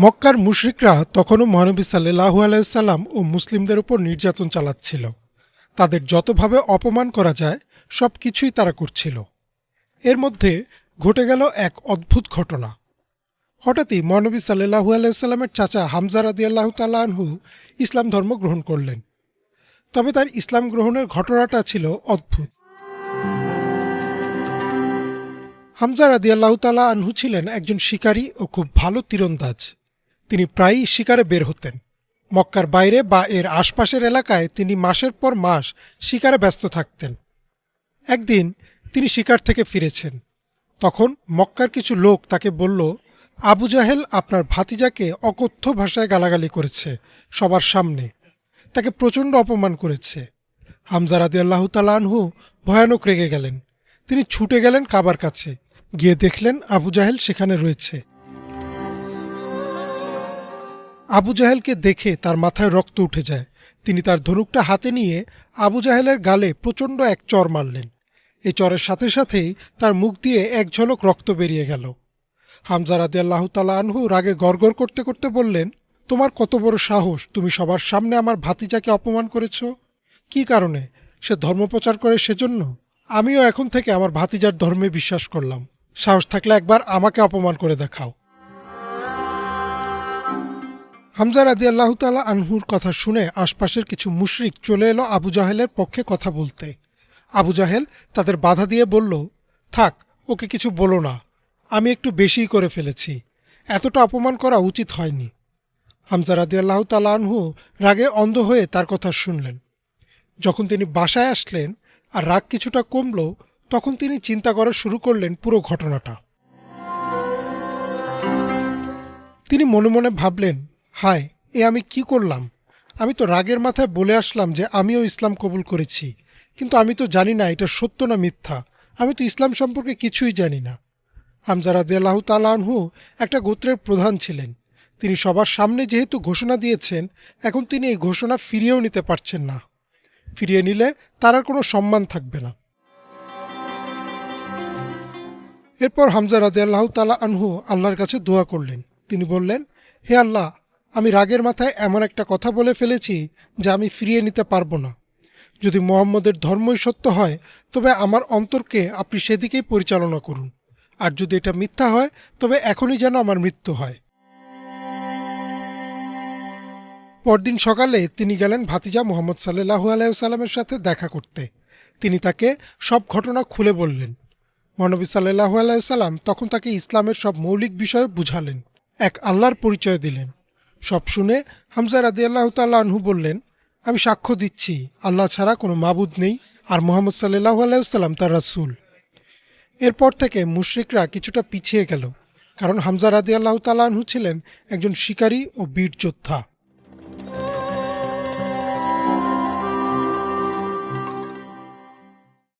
মক্কার মুশরিকরা তখনও মহানবী সাল্লাহু আলাইসাল্লাম ও মুসলিমদের উপর নির্যাতন চালাচ্ছিল। তাদের যতভাবে অপমান করা যায় সব কিছুই তারা করছিল। এর মধ্যে ঘটে গেল এক অদ্ভুত ঘটনা। হঠাৎই মহানবী সাল্লাহু আলাইসাল্লামের চাচা হামজা রাদি আল্লাহ আনহু ইসলাম ধর্ম গ্রহণ করলেন। তবে তার ইসলাম গ্রহণের ঘটনাটা ছিল অদ্ভুত। হামজা রাদি আল্লাহ তালা আনহু ছিলেন একজন শিকারী ও খুব ভালো তীরন্দাজ। তিনি প্রায়ই শিকারে বের হতেন। মক্কার বাইরে বা এর আশপাশের এলাকায় তিনি মাসের পর মাস শিকারে ব্যস্ত থাকতেন। একদিন তিনি শিকার থেকে ফিরেছেন। তখন মক্কার কিছু লোক তাকে বলল, আবু জাহেল আপনার ভাতিজাকে অকথ্য ভাষায় গালাগালি করেছে সবার সামনে। তাকে প্রচণ্ড অপমান করেছে। হামজা রাদি আল্লাহ আনহু ভয়ানক রেগে গেলেন। তিনি ছুটে গেলেন কাবার কাছে। গিয়ে দেখলেন আবু জাহেল সেখানে রয়েছে। আবু জাহেলকে দেখে তার মাথায় রক্ত উঠে যায়। তিনি তার ধনুকটা হাতে নিয়ে আবু জাহেলের গালে প্রচণ্ড এক চর মারলেন। এই চরের সাথে সাথেই তার মুখ দিয়ে এক ঝলক রক্ত বেরিয়ে গেল। হামজা রাদি আল্লাহ তালা আনহু রাগে গড়গড় করতে করতে বললেন, তোমার কত বড় সাহস, তুমি সবার সামনে আমার ভাতিজাকে অপমান করেছ। কি কারণে? সে ধর্মপ্রচার করে সেজন্য? আমিও এখন থেকে আমার ভাতিজার ধর্মে বিশ্বাস করলাম। সাহস থাকলে একবার আমাকে অপমান করে দেখাও। হামজা রাদি আল্লাহ তালা আনহুর কথা শুনে আশপাশের কিছু মুশরিক চলে এলো আবু জাহেলের পক্ষে কথা বলতে। আবু জাহেল তাদের বাধা দিয়ে বলল, থাক, ওকে কিছু বলো না। আমি একটু বেশিই করে ফেলেছি। এতটা অপমান করা উচিত হয়নি। হামজা রাদি আল্লাহ তালা আনহু রাগে অন্ধ হয়ে তার কথা শুনলেন। যখন তিনি বাসায় আসলেন আর রাগ কিছুটা কমল, তখন তিনি চিন্তা করা শুরু করলেন পুরো ঘটনাটা। তিনি মনে মনে ভাবলেন হায়, এ আমি কি করলাম? আমি তো রাগের মাথায় বলে আসলাম যে আমিও ইসলাম কবুল করেছি। কিন্তু আমি তো জানি না এটা সত্য না মিথ্যা। আমি তো ইসলাম সম্পর্কে কিছুই জানি না। হামজা রাজি আল্লাহ তালাহু একটা গোত্রের প্রধান ছিলেন। তিনি সবার সামনে যেহেতু ঘোষণা দিয়েছেন, এখন তিনি এই ঘোষণা ফিরিয়েও নিতে পারছেন না। ফিরিয়ে নিলে তার আর কোনো সম্মান থাকবে না। এরপর হামজা রাজি আল্লাহ তালা আনহু আল্লাহর কাছে দোয়া করলেন। তিনি বললেন, হে আল্লাহ আমি রাগের মাথায় এমন একটা কথা বলে ফেলেছি যা আমি ফিরিয়ে নিতে পারব না। যদি মোহাম্মদের ধর্মই সত্য হয়, তবে আমার অন্তরকে আপনি সেদিকেই পরিচালনা করুন। আর যদি এটা মিথ্যা হয়, তবে এখনই যেন আমার মৃত্যু হয়। পরদিন সকালে তিনি গেলেন ভাতিজা মোহাম্মদ সাল্লাহু আলাইসাল্লামের সাথে দেখা করতে। তিনি তাকে সব ঘটনা খুলে বললেন। মহানবী সাল্লাহু আলাইসাল্লাম তখন তাকে ইসলামের সব মৌলিক বিষয়ে বুঝালেন। এক আল্লাহর পরিচয় দিলেন। সব শুনে হামজা রাদি আল্লাহ তাল্লাহু বললেন, আমি সাক্ষ্য দিচ্ছি, আল্লাহ ছাড়া কোনো মাবুদ নেই আর মোহাম্মদ সাল্লাহ আলাইসাল্লাম তার রাসুল। এরপর থেকে মুশরিকরা কিছুটা পিছিয়ে গেল, কারণ হামজা রাদি আল্লাহ তাল্লাহু ছিলেন একজন শিকারী ও বীর যোদ্ধা।